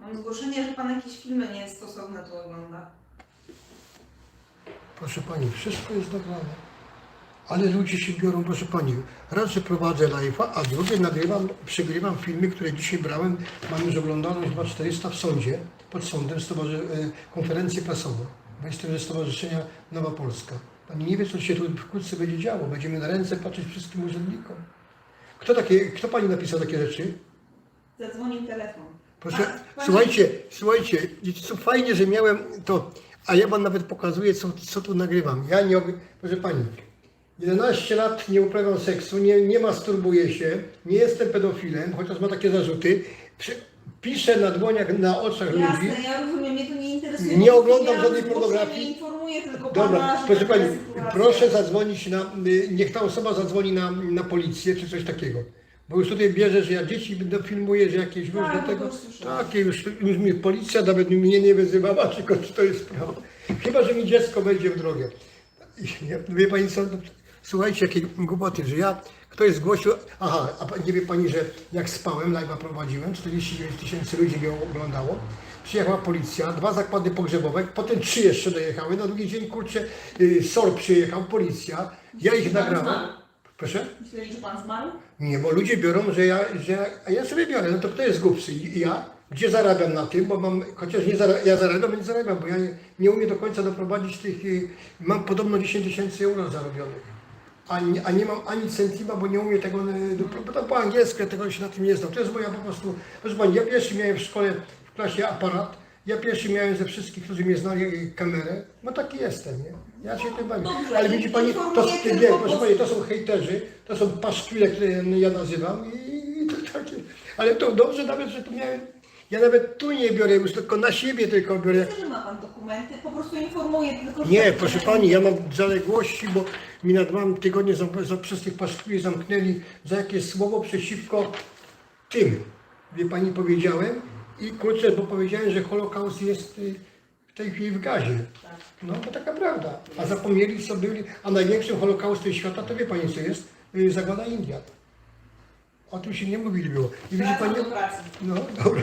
Mam zgłoszenie, że pan jakieś filmy niestosowne tu ogląda. Proszę Pani, wszystko jest nagrane. Ale ludzie się biorą, proszę Pani, raz, że prowadzę live'a, a drugie nagrywam, przegrywam filmy, które dzisiaj brałem. Mam już oglądaną chyba 400 w sądzie, pod sądem, stowarzy- e, konferencję prasową. Bo jestem ze Stowarzyszenia Nowa Polska. Pani nie wie, co się tu wkrótce będzie działo. Będziemy na ręce patrzeć wszystkim urzędnikom. Kto, takie, kto Pani napisał takie rzeczy? Zadzwonił telefon. Proszę, pani- słuchajcie, słuchajcie, wiecie co fajnie, że miałem to, a ja wam nawet pokazuję, co, co tu nagrywam. Ja nie, proszę pani, 11 lat nie uprawiam seksu, nie, nie masturbuję się, nie jestem pedofilem, chociaż ma takie zarzuty. Przy, piszę na dłoniach, na oczach ludzi. Jasne, ja rozumiem, mnie to nie interesuje. Nie oglądam ja żadnej pornografii. informuję tylko Dobra, pana, proszę pani, proszę zadzwonić na, y, niech ta osoba zadzwoni na, na policję czy coś takiego. Bo już tutaj bierze, że ja dzieci będę filmuję, że jakieś Tak, do to tego. Takie już, już mi policja nawet mnie nie wyzywała, tylko czy to jest prawo. Chyba, że mi dziecko będzie w drogę. Ja- Wie pani co? no, Słuchajcie, jakie głupoty, że ja, ktoś zgłosił, aha, a nie wie pani, że jak spałem, live'a prowadziłem, 49 tysięcy ludzi mnie oglądało, przyjechała policja, dwa zakłady pogrzebowe, potem trzy jeszcze dojechały, na drugi dzień, kurczę, y, SOR przyjechał, policja, ja ich nagrałem. Proszę? Myśleli, że pan zmarł? Nie, bo ludzie biorą, że ja, że ja, a ja sobie biorę, no to kto jest głupszy? Ja? Gdzie zarabiam na tym, bo mam, chociaż nie zara, ja zarabiam, więc zarabiam, bo ja nie, nie umiem do końca doprowadzić tych, y, mam podobno 10 tysięcy euro zarobionych. A nie, a nie mam ani centima, bo nie umiem tego, y, bo to po angielsku, ja tego się na tym nie znam. To jest moja po prostu, proszę Pani, ja pierwszy miałem w szkole, w klasie aparat, ja pierwszy miałem ze wszystkich, którzy mnie znali, kamerę, no taki jestem, nie? Ja się tym bawię. Dobrze, Ale widzi Pani, to, informuję nie, proszę Pani, to są hejterzy, to są paszkwile, które ja nazywam i, i to takie. Ale to dobrze nawet, że tu miałem. Ja nawet tu nie biorę już, tylko na siebie tylko biorę. Że ma pan dokumenty, po prostu informuję tylko. Nie, proszę pani, ja mam zaległości, bo mi na dwa tygodnie za, za, przez tych paszkwili zamknęli za jakieś słowo przeciwko tym. Wie pani, powiedziałem i kurczę, bo powiedziałem, że Holokaust jest y, w tej chwili w gazie. No to taka prawda. A zapomnieli co byli, a największym Holokaustem świata to wie pani co jest? Y, Zagłada Indian. O tym się nie mówili było. I widzi Wracam pani, do pracy. no dobra.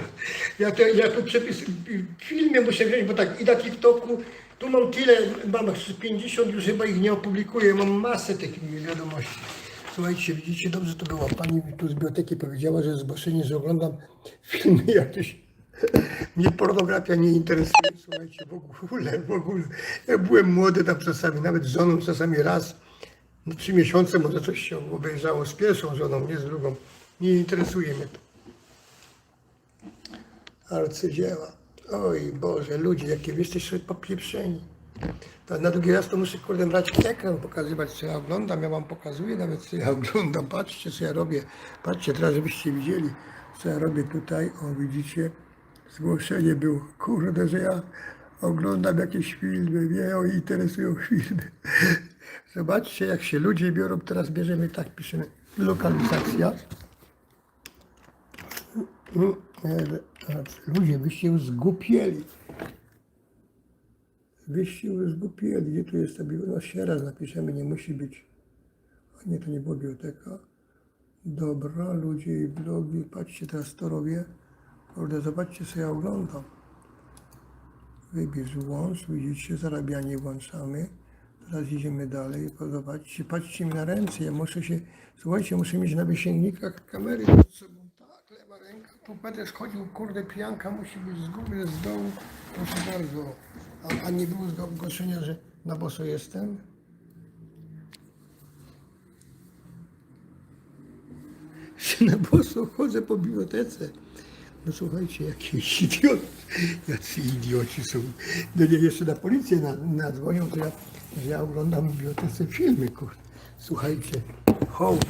Ja, te, ja tu przepis w filmie muszę wziąć, bo tak i na TikToku, tu mam tyle, mam z 50, już chyba ich nie opublikuję, mam masę tych wiadomości. Słuchajcie, widzicie, dobrze to było. Pani tu z biblioteki powiedziała, że zgłoszenie, że oglądam filmy jakieś. Mnie pornografia nie interesuje, słuchajcie, w ogóle, w ogóle. Ja byłem młody tam czasami, nawet z żoną czasami raz, no, trzy miesiące może coś się obejrzało z pierwszą żoną, nie z drugą. Nie interesuje mnie to arcydzieła. Oj Boże, ludzie, jakie wy jesteście popieprzeni. To na drugi raz to muszę kurde brać ekran, pokazywać co ja oglądam. Ja wam pokazuję nawet co ja oglądam. Patrzcie co ja robię. Patrzcie teraz, żebyście widzieli co ja robię tutaj. O widzicie, zgłoszenie było. Kurde, że ja oglądam jakieś filmy. Mnie o, interesują filmy. Zobaczcie jak się ludzie biorą. Teraz bierzemy tak, piszemy lokalizacja. Ludzie, wyście już zgłupieli. Wyście już zgłupieli. Gdzie tu jest ta biblioteka? No raz napiszemy, nie musi być. A nie, to nie była biblioteka. Dobra, ludzie i blogi. Patrzcie, teraz to robię. Kurde, zobaczcie, co ja oglądam. Wybierz włącz, widzicie, zarabianie włączamy. Teraz idziemy dalej, zobaczcie, patrzcie mi na ręce, ja muszę się, słuchajcie, muszę mieć na wysięgnikach kamery przed sobą, tak, lewa ręka, tu będę schodził, kurde, pijanka musi być z góry, z dołu, proszę bardzo. A, a nie było ogłoszenia, że na boso jestem? Na boso chodzę po bibliotece. No słuchajcie, jakiś idiot, jacy idioci są. No nie, jeszcze na policję na- nadzwonią, to ja, ja oglądam w bibliotece filmy, kurde. Słuchajcie, hołk,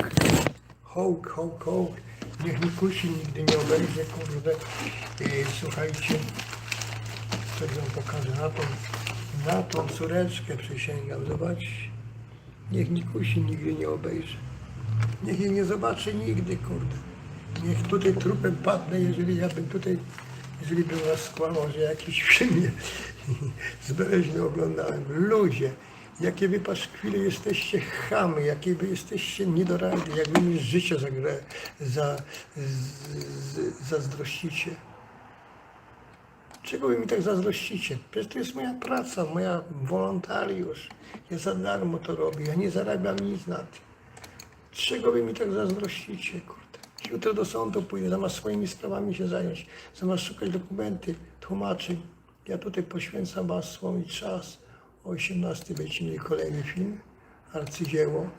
hołk, hołk, hołk. Niech mi kusi nigdy nie obejdzie, kurde. I, słuchajcie, coś wam pokażę na tą, na tą córeczkę przysięgam, zobaczcie. Niech Nikusi nigdy nie obejrzy. Niech jej nie zobaczy nigdy, kurde. Niech tutaj trupem padnę, jeżeli ja bym tutaj, jeżeli bym was skłamał, że jakiś film mnie zbereźny oglądałem. Ludzie, jakie wy paszkwile jesteście chamy, jakie wy jesteście niedoradni, jak wy mi życie zagra, za, z, z, zazdrościcie. Czego wy mi tak zazdrościcie? Przecież to jest moja praca, moja wolontariusz. Ja za darmo to robię, ja nie zarabiam nic na tym. Czego wy mi tak zazdrościcie, kurde? Jutro do sądu pójdę, zamiast swoimi sprawami się zająć, zamiast szukać dokumenty, tłumaczeń. Ja tutaj poświęcam was swój czas. O 18 będzie kolejny film, arcydzieło.